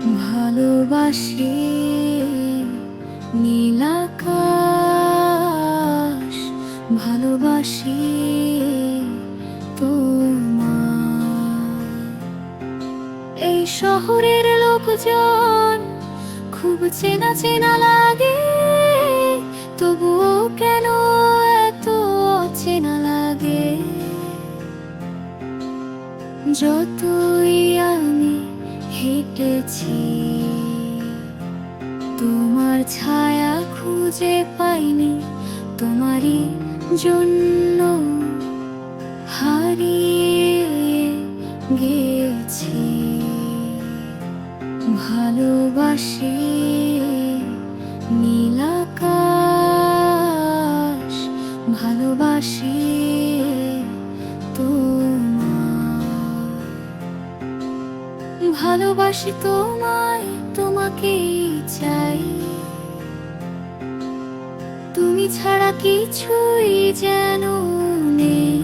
ভালোবাসি নীলাকাশ ভালোবাসি এই শহরের লোকজন খুব চেনা চেনা লাগে, তবুও কেন এত চেনা লাগে? যতই আমি হেঁটেছি। তোমার ছায়া খুঁজে পাইনি তোমারই জন্য হারিয়ে গেছি। ভালোবাসি নীলাকাশ ভালোবাসি তোমায় তোমাকেই চাই। তুমি ছাড়া কিছুই যেন নেই।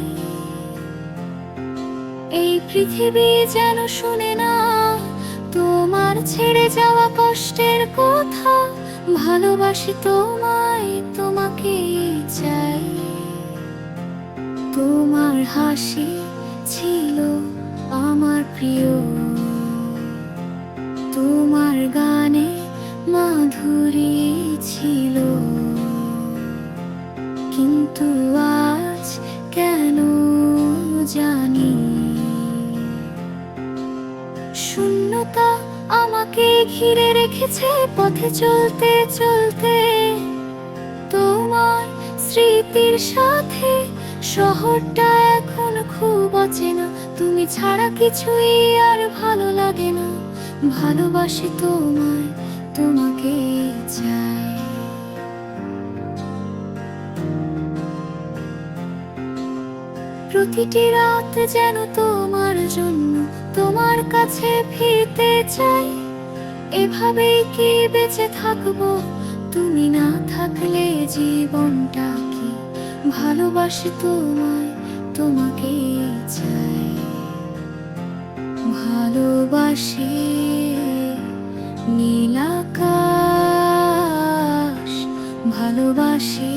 এই পৃথিবী যেন শুনে না, তোমার ছেড়ে যাওয়া কষ্টের কথা। ভালোবাসি তোমায় তোমাকেই চাই। তোমার হাসি ছিল আমার প্রিয় মাধুরী ছিল কিন্তু আজ কেন জানি? শূন্যতা আমাকে ঘিরে রেখেছে পথে চলতে চলতে। তোমার স্মৃতির সাথে শহরটা এখন খুব অচেনা। তুমি ছাড়া কিছুই আর ভালো লাগে না। ভালোবাসি তোমায় তোমাকে চাই। প্রতিটি রাত যেন তোমার জন্য তোমার কাছে ফিরতে চাই। এভাবেই কি বেঁচে থাকব? তুমি না থাকলে জীবনটা কি? ভালোবাসি তোমায়, তোমাকে চাই। ভালোবাসি। 消息。